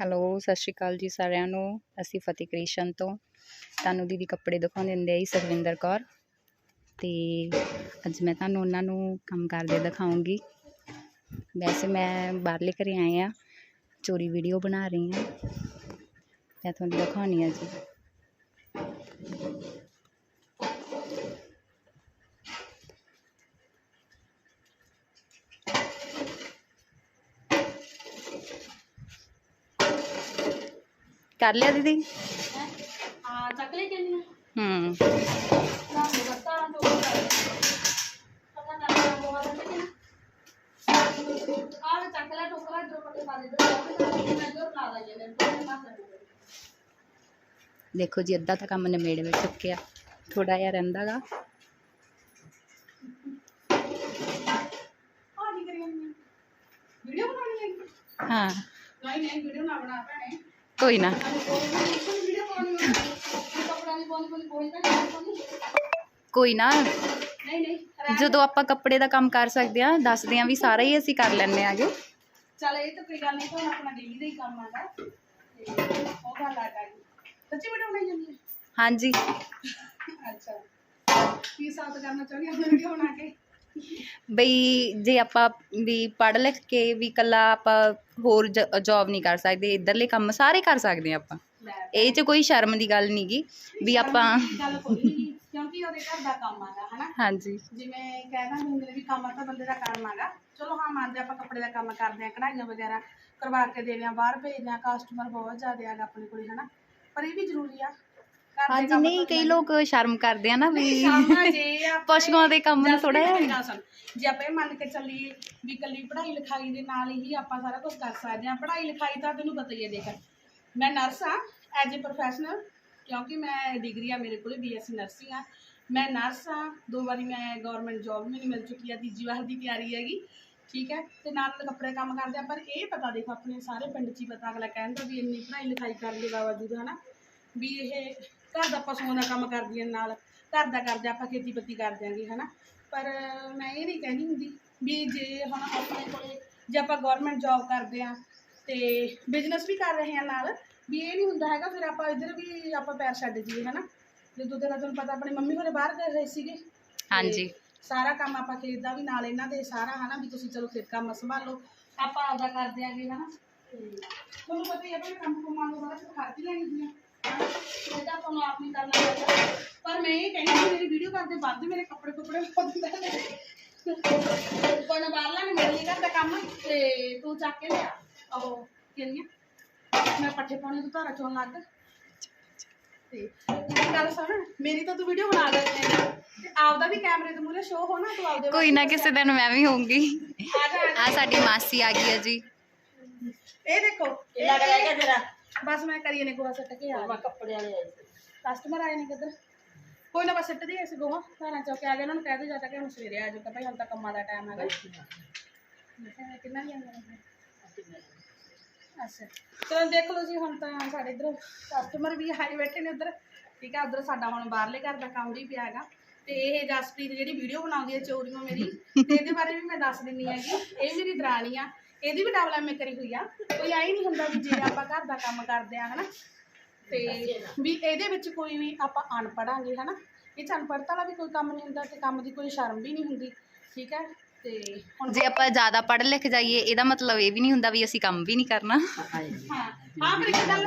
Hello, ਸਤਿ ਸ਼੍ਰੀ ਅਕਾਲ ਜੀ ਸਾਰਿਆਂ ਨੂੰ। ਅਸੀਂ ਫਤਿਹ ਕ੍ਰਿਸ਼ਨ ਤੋਂ। ਤੁਹਾਨੂੰ ਦੀਦੀ ਕੱਪੜੇ ਦਿਖਾਉਂਦੇ ਹੁੰਦੇ ਆ ਸੁਖਵਿੰਦਰ ਕੌਰ। ਤੇ ਅੱਜ ਮੈਂ ਤੁਹਾਨੂੰ ਉਹਨਾਂ ਨੂੰ ਕੰਮ ਕਰਦੇ ਦਿਖਾਉਂਗੀ। ਵੈਸੇ ਮੈਂ ਬਾਹਰਲੇ ਘਰੇ ਆਏ ਆ, ਚੋਰੀ ਵੀਡੀਓ ਬਣਾ ਰਹੀ ਹਾਂ ਮੈਂ ਤੁਹਾਨੂੰ ਦਿਖਾਉਣੀ ਆ ਜੀ। ਕਰ ਲਿਆ ਦੀਦੀ? ਹਾਂ ਚੱਕ ਕਿੰਨੀ ਦੇਖੋ ਜੀ ਅੱਧਾ ਤਾਂ ਕੰਮ ਨਿਬੇੜ ਵਿੱਚ ਚੁੱਕਿਆ। ਥੋੜਾ ਜਿਹਾ ਰਹਿੰਦਾਗਾ ਬਣਾਉਣੀ ਹੈ ਹਾਂ। ਨਹੀਂ ਨਹੀਂ ਵੀਡੀਓ ਨਾ ਬਣਾ ਭੈਣੇ। ਕੋਈ ਨਾ ਵੀਡੀਓ ਬਣਾਉਣੀ ਹੈ ਕੱਪੜਾ ਨਹੀਂ ਪਾਉਣੀ ਕੋਈ ਕੋਈ ਤਾਂ ਨਹੀਂ ਪਾਉਣੀ ਕੋਈ ਨਾ ਨਹੀਂ ਨਹੀਂ ਰਹਿਣ ਦੇ। ਜਦੋਂ ਆਪਾਂ ਕੱਪੜੇ ਦਾ ਕੰਮ ਕਰ ਸਕਦੇ ਆ ਦੱਸਦੇ ਆ ਵੀ ਸਾਰਾ ਹੀ ਅਸੀਂ ਕਰ ਲੈਣੇ ਆਗੇ ਚੱਲ ਇਹ ਤਾਂ ਕੋਈ ਗੱਲ ਨਹੀਂ ਤਾਂ ਆਪਣਾ ਡੇਲੀ ਦਾ ਹੀ ਕੰਮ ਆਗਾ ਤੇ ਉਹ ਗੱਲ ਆ ਗਈ ਸੱਚੀ ਵੀਡੀਓ ਬਣਾਈ ਜਾਂਦੀ ਹੈ ਹਾਂਜੀ ਅੱਛਾ ਕੀ ਸਾਥ ਕਰਨਾ ਚਾਹੁੰਦੀ ਆਪਣੀ ਵੀਡੀਓ ਬਣਾ ਕੇ ਬਈ ਜੇ ਆਪਾਂ ਵੀ ਪੜ੍ਹ ਲਿਖ ਕੇ ਵੀ ਕੱਲਾ ਆਪਾਂ ਹੋਰ ਜੌਬ ਨਹੀਂ ਕਰ ਸਕਦੇ ਇਧਰਲੇ ਕੰਮ ਸਾਰੇ ਕਰ ਸਕਦੇ ਆ ਆਪਾਂ। ਇਹ 'ਚ ਕੋਈ ਸ਼ਰਮ ਦੀ ਗੱਲ ਨਹੀਂਗੀ ਵੀ ਆਪਾਂ ਗੱਲ ਕੋਈ ਨਹੀਂ ਕਿਉਂਕਿ ਉਹਦੇ ਘਰ ਦਾ ਕੰਮ ਆਗਾ ਹਨਾ? ਹਾਂਜੀ। ਜਿਵੇਂ ਕਹਿਣਾ ਹੁੰਦੇ ਨੇ ਵੀ ਕੰਮ ਤਾਂ ਬੰਦੇ ਦਾ ਕੰਮ ਆਗਾ। ਚਲੋ ਹਾਂ ਮੰਨਦੇ ਆਪਾਂ ਕੱਪੜੇ ਦਾ ਕੰਮ ਕਰਦੇ ਆ ਕਢਾਈਆਂ ਵਗੈਰਾ ਕਰਵਾ ਕੇ ਦੇਣੇ ਆ ਬਾਹਰ ਭੇਜਦੇ ਆ ਕਸਟਮਰ ਬਹੁਤ ਜ਼ਿਆਦਾ ਆਗਾ ਆਪਣੇ ਕੋਲੇ ਹਨਾ? ਪਰ ਇਹ ਵੀ ਜ਼ਰੂਰੀ ਆ ਹਾਂਜੀ ਨਹੀਂ ਕਈ ਲੋਕ ਸ਼ਰਮ ਕਰਦੇ ਆ ਨਾ ਵੀ ਜੇ ਪਸ਼ੂਆਂ ਦੇ ਕੰਮ ਨੂੰ ਮੇਰੀ ਜਿਹਾ- ਜੇ ਆਪਾਂ ਇਹ ਮੰਨ ਕੇ ਚੱਲੀਏ ਵੀ ਕੱਲੀ ਪੜ੍ਹਾਈ ਲਿਖਾਈ ਦੇ ਨਾਲ ਹੀ ਆਪਾਂ ਸਾਰਾ ਕੁਝ ਕਰ ਸਕਦੇ ਹਾਂ ਪੜ੍ਹਾਈ ਲਿਖਾਈ ਤਾਂ ਤੈਨੂੰ ਪਤਾ ਹੀ ਹੈ ਦੇਖ। ਮੈਂ ਨਰਸ ਆ ਐਜ ਅ ਪ੍ਰੋਫੈਸ਼ਨਲ ਕਿਉਂਕਿ ਮੈਂ ਡਿਗਰੀ ਆ ਮੇਰੇ ਕੋਲੇ ਬੀਐਸਸੀ ਨਰਸਿੰਗ ਆ। ਮੈਂ ਨਰਸ ਆ ਦੋ ਵਾਰੀ ਮੈਂ ਗਵਰਨਮੈਂਟ ਜੌਬ ਮੈਨੂੰ ਮਿਲ ਚੁੱਕੀ ਆ ਤੀਜੀ ਵਾਰ ਦੀ ਤਿਆਰੀ ਹੈਗੀ ਠੀਕ ਹੈ? ਤੇ ਨਾਲ ਨਾਲ ਕੱਪੜੇ ਕੰਮ ਕਰਦੇ ਆ ਪਰ ਇਹ ਪਤਾ ਦੇਖ ਆਪਣੇ ਸਾਰੇ ਪਿੰਡ 'ਚ ਹੀ ਪਤਾ ਅਗਲਾ ਕਹਿੰਦਾ ਵੀ ਇੰਨੀ ਪੜ੍ਹਾਈ ਲਿਖਾਈ ਕਰਨ ਦੇ ਬਾਵਜੂਦ ਹਨਾ ਵੀ ਇਹ ਘਰ ਦਾ ਪਸ਼ੂਆਂ ਦਾ ਕੰਮ ਕਰਦੀਆਂ ਨਾਲ ਘਰ ਦਾ ਕਰਦੇ ਆਪਾਂ ਖੇਤੀਬਾੜੀ ਕਰ ਦਿਆਂਗੇ ਹਨਾ। ਪਰ ਮੈਂ ਇਹ ਨਹੀਂ ਕਹਿੰਦੀ ਹੁੰਦੀ ਵੀ ਜੇ ਹੁਣ ਆਪਣੇ ਕੋਲੇ ਜੇ ਆਪਾਂ ਗਵਰਨਮੈਂਟ ਜੌਬ ਕਰਦੇ ਆ ਤੇ ਬਿਜ਼ਨਸ ਵੀ ਕਰ ਰਹੇ ਆ ਨਾਲ ਵੀ ਇਹ ਨਹੀਂ ਹੁੰਦਾ ਹੈਗਾ ਫਿਰ ਆਪਾਂ ਇੱਧਰ ਵੀ ਆਪਾਂ ਪੈਰ ਛੱਡ ਜੀਏ ਹਨਾ। ਜਦੋਂ ਤੇਰਾ ਤੁਹਾਨੂੰ ਪਤਾ ਆਪਣੇ ਮੰਮੀ ਹੋਰੇ ਬਾਹਰ ਗਏ ਹੋਏ ਸੀਗੇ ਤੇ ਹਾਂਜੀ। ਸਾਰਾ ਕੰਮ ਆਪਾਂ ਖੇਤ ਦਾ ਵੀ ਨਾਲ ਇਹਨਾਂ ਦੇ ਸਾਰਾ ਹਨਾ ਵੀ ਤੁਸੀਂ ਚਲੋ ਖੇਤ ਕੰਮ ਸੰਭਾਲੋ ਆਪਾਂ ਆਪਦਾ ਕਰ ਦਿਆਂਗੇ ਹਨਾ। ਤੇ ਤੁਹਾਨੂੰ ਪਤਾ ਹੀ ਹੈ ਵੀ ਕੰਮ ਕਮਾਉਣ ਤੋਂ ਬਾਅਦ ਖਾਤੀ ਲੈਣੀ ਹੁੰਦੀ ਆ। ਹਨਾ? ਇਹ ਤਾਂ ਆਪਾਂ ਨੂੰ ਆਪ ਨਹੀਂ ਕਰਨਾ ਪੈਂਦਾ ਪਰ ਮੈਂ ਇਹ ਕਹਿੰਦੀ ਹਾਂ ਮੇਰੀ ਵੀਡੀਓ ਕਰਦੇ ਵੱਧ ਮੇਰੇ ਕੱਪੜੇ ਕੁੱਪੜੇ ਬਹੁਤ ਨੇ ਕੋਈ ਨਾ ਬਾਹਰਲਾ ਨਹੀਂ ਮੇਰੇ ਲਈ ਕਰਦਾ ਕੰਮ ਤੇ ਤੂੰ ਚੱਕ ਕੇ ਲਿਆ ਉਹ ਕਿਹੜੀਆਂ ਮੈਂ ਪੱਠੇ ਪਾਉਣੇ ਤੋਂ ਧਾਰਾ ਚੋਣ ਲੱਗ ਤੇ ਇੱਕ ਗੱਲ ਸੁਣ ਮੇਰੀ ਤਾਂ ਤੂੰ ਵੀਡੀਓ ਬਣਾ ਲੈ ਤੇ ਆਪਦਾ ਵੀ ਕੈਮਰੇ ਦੇ ਮੂਹਰੇ ਸ਼ੋਅ ਹੋ ਨਾ ਤੂੰ ਆਪਦੇ ਕੋਈ ਨਾ ਕਿਸੇ ਦਿਨ ਮੈਂ ਵੀ ਹੋਊਂਗੀ ਆ ਜਾ ਆ ਜਾ। ਆ ਸਾਡੀ ਮਾਸੀ ਆ ਗਈ ਹੈ ਜੀ ਇਹ ਦੇਖੋ ਇਹ ਲੱਗ ਰਿਹਾ ਤੇਰਾ ਬਸ ਮੈਂ ਕਰੀਏ ਨੇ ਗੋਹਾ ਸੱਟ ਕੇ ਆ ਮੈਂ ਕੱਪੜੇ ਵਾਲੇ ਆਏ ਕਸਟਮਰ ਆਏ ਨੇ ਕਿੱਧਰ? ਕੋਈ ਨਾ ਬਸ ਸੱਟ ਦੀ ਇਸ ਗੋਹਾ ਘਰਾਂ ਚੌਕ ਆ ਗਏ ਉਹਨਾਂ ਨੂੰ ਕਹਿ ਦੇ ਜਾ ਕੇ ਹੁਣ ਸਵੇਰੇ ਆ ਜਾਓ ਕਿ ਭਾਈ ਤਾਂ ਕੰਮਾਂ ਦਾ ਟਾਈਮ ਹੈਗਾ। ਕਿੰਨਾ ਨਹੀਂ ਆਉਂਦਾ ਅੱਛਾ। ਚਲੋ ਦੇਖ ਲਓ ਜੀ ਹੁਣ ਤਾਂ ਸਾਡੇ ਇਧਰ ਕਸਟਮਰ ਵੀ ਆਏ ਬੈਠੇ ਨੇ ਉਧਰ। ਠੀਕ ਹੈ ਉਧਰ ਸਾਡਾ ਹੁਣ ਬਾਹਰਲੇ ਘਰ ਦਾ ਕੰਮ ਵੀ ਪਿਆ ਹੈਗਾ। ਤੇ ਇਹ ਜਸਪ੍ਰੀਤ ਜਿਹੜੀ ਵੀਡੀਓ ਬਣਾਉਂਦੀ ਹੈ ਚੋਰੀਆਂ ਮੇਰੀ ਤੇ ਇਹਦੇ ਬਾਰੇ ਵੀ ਮੈਂ ਦੱਸ ਦਿੰਨੀ ਹੈਗੀ ਇਹ ਮੇਰੀ ਦਰਾਣੀ ਆ ਇਹਦੀ ਵੀ ਡਬਲ ਐਮਏ ਕਰੀ ਹੋਈ ਆ ਕੋਈ ਆਈ ਨਹੀਂ ਹੁੰਦਾ ਵੀ ਜੇ ਆਪਾਂ ਘਰ ਦਾ ਕੰਮ ਕਰਦੇ ਆ ਹਨਾ? ਤੇ ਵੀ ਇਹਦੇ ਵਿੱਚ ਕੋਈ ਵੀ ਆਪਾਂ ਅਨਪੜਾਂਗੇ ਹਨਾ? ਇਹ ਚ ਅਨਪੜਤਾ ਵਾਲਾ ਵੀ ਕੋਈ ਕੰਮ ਨਹੀਂ ਹੁੰਦਾ ਤੇ ਕੰਮ ਦੀ ਕੋਈ ਸ਼ਰਮ ਵੀ ਨਹੀਂ ਹੁੰਦੀ ਠੀਕ ਹੈ? ਤੇ ਹੁਣ ਜੇ ਆਪਾਂ ਜ਼ਿਆਦਾ ਪੜ੍ਹ ਲਿਖ ਜਾਈਏ ਇਹਦਾ ਮਤਲਬ ਇਹ ਵੀ ਨਹੀਂ ਹੁੰਦਾ ਵੀ ਅਸੀਂ ਕੰਮ ਵੀ ਨਹੀਂ ਕਰਨਾ। ਹਾਂ ਹਾਂ ਪਰ ਇੱਕ ਗੱਲ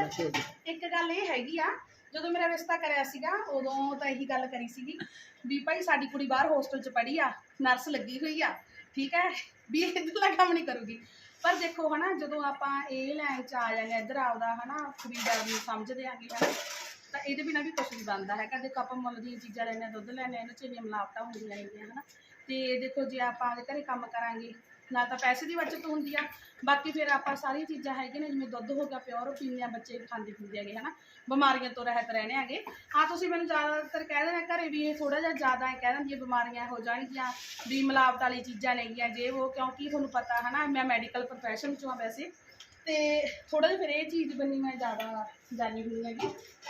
ਇੱਕ ਗੱਲ ਇਹ ਹੈਗੀ ਆ ਜਦੋਂ ਮੇਰਾ ਰਿਸ਼ਤਾ ਕਰਿਆ ਸੀਗਾ ਉਦੋਂ ਤਾਂ ਇਹੀ ਗੱਲ ਕਰੀ ਸੀਗੀ ਵੀ ਭਾਈ ਸਾਡੀ ਕੁੜੀ ਬਾਹਰ ਹੋਸਟਲ 'ਚ ਪੜ੍ਹੀ ਆ ਨਰਸ ਲੱਗੀ ਹੋਈ ਆ ਠੀਕ ਹੈ? ਵੀ ਇਹ ਇੱਧਰਲਾ ਕੰਮ ਨਹੀਂ ਕਰੂਗੀ। ਪਰ ਦੇਖੋ ਹਨਾ ਜਦੋਂ ਆਪਾਂ ਇਹ ਲਾਈਨ 'ਚ ਆ ਜਾਂਦੇ ਹਾਂ, ਇੱਧਰ ਆਪਦਾ ਹਨਾ ਖਰੀਦਦਾਰ ਨੂੰ ਸਮਝਦੇ ਆਂਗੇ ਹਨਾ ਤਾਂ ਇਹਦੇ ਬਿਨਾਂ ਵੀ ਕੁਝ ਨਹੀਂ ਬਣਦਾ ਹੈਗਾ। ਦੇਖੋ ਆਪਾਂ ਮੁੱਲ ਦੀਆਂ ਚੀਜ਼ਾਂ ਲੈਂਦੇ ਹਾਂ ਦੁੱਧ ਲੈਂਦੇ ਹਾਂ ਇਹਨਾਂ 'ਚ ਇੰਨੀਆਂ ਮਿਲਾਵਟਾਂ ਹੁੰਦੀਆਂ ਨੇਗੀਆਂ ਹਨਾ। ਤੇ ਦੇਖੋ ਜੇ ਆਪਾਂ ਆਪਦੇ ਘਰੇ ਕੰਮ ਕਰਾਂਗੇ ਨਾ ਤਾਂ ਪੈਸੇ ਦੀ ਬਚਤ ਹੁੰਦੀ ਆ। ਬਾਕੀ ਫਿਰ ਆਪਾਂ ਸਾਰੀਆਂ ਚੀਜ਼ਾਂ ਹੈਗੀਆਂ ਨੇ, ਜਿਵੇਂ ਦੁੱਧ ਹੋ ਗਿਆ, ਪਿਓਰ ਪੀਂਦੇ ਆ ਬੱਚੇ, ਖਾਂਦੇ ਪੀਂਦੇ ਹੈਗੇ, ਹਨਾ। ਬਿਮਾਰੀਆਂ ਤੋਂ ਰਹਿਤ ਰਹਿਣੇ ਹੈਗੇ। ਹਾਂ, ਤੁਸੀਂ ਮੈਨੂੰ ਜ਼ਿਆਦਾਤਰ ਕਹਿ ਦੇਣਾ ਘਰੇ ਵੀ ਇਹ ਥੋੜਾ ਜਿਹਾ ਜ਼ਿਆਦਾ ਹੈ ਕਹਿ ਦਿੰਦੀ ਬਿਮਾਰੀਆਂ ਹੋ ਜਾਣਗੀਆਂ ਵੀ ਮਿਲਾਵਟ ਵਾਲੀ ਚੀਜ਼ਾਂ ਨੇਗੀਆਂ ਜੇ ਉਹ ਕਿਉਂਕਿ ਤੁਹਾਨੂੰ ਪਤਾ, ਹਨਾ। ਮੈਂ ਮੈਡੀਕਲ ਪ੍ਰੋਫੈਸ਼ਨ ਚੋਂ ਆ ਵੈਸੇ। ਤੇ ਥੋੜਾ ਜਿਹਾ ਫਿਰ ਇਹ ਚੀਜ਼ ਬੰਨੀ ਮੈਂ ਜ਼ਿਆਦਾ ਜਾਣੀ ਹੁੰਦੀ ਹੈਗੀ।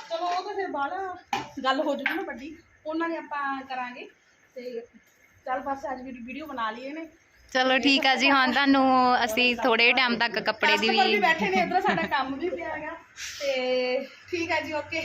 ਚਲੋ, ਉਹ ਤਾਂ ਫਿਰ ਬਾਹਲਾ ਗੱਲ ਹੋ ਜੂਗੀ ਨਾ ਵੱਡੀ। ਉਹਨਾਂ ਨੇ ਆਪਾਂ ਕਰਾਂਗੇ। ਤੇ ਚੱਲ ਬਸ, ਅੱਜ ਵੀਡੀਓ ਬਣਾ ਲਈਏ ਨੇ ਚਲੋ ਠੀਕ ਆ ਜੀ ਹੁਣ ਤੁਹਾਨੂੰ ਅਸੀਂ ਥੋੜੇ ਟਾਈਮ ਤੱਕ ਕੱਪੜੇ ਦੀ ਵੀ ਬੈਠੇ ਨੇ ਇਧਰ ਸਾਡਾ ਕੰਮ ਵੀ ਪਿਆ ਹੈਗਾ ਤੇ ਠੀਕ ਹੈ ਜੀ ਓਕੇ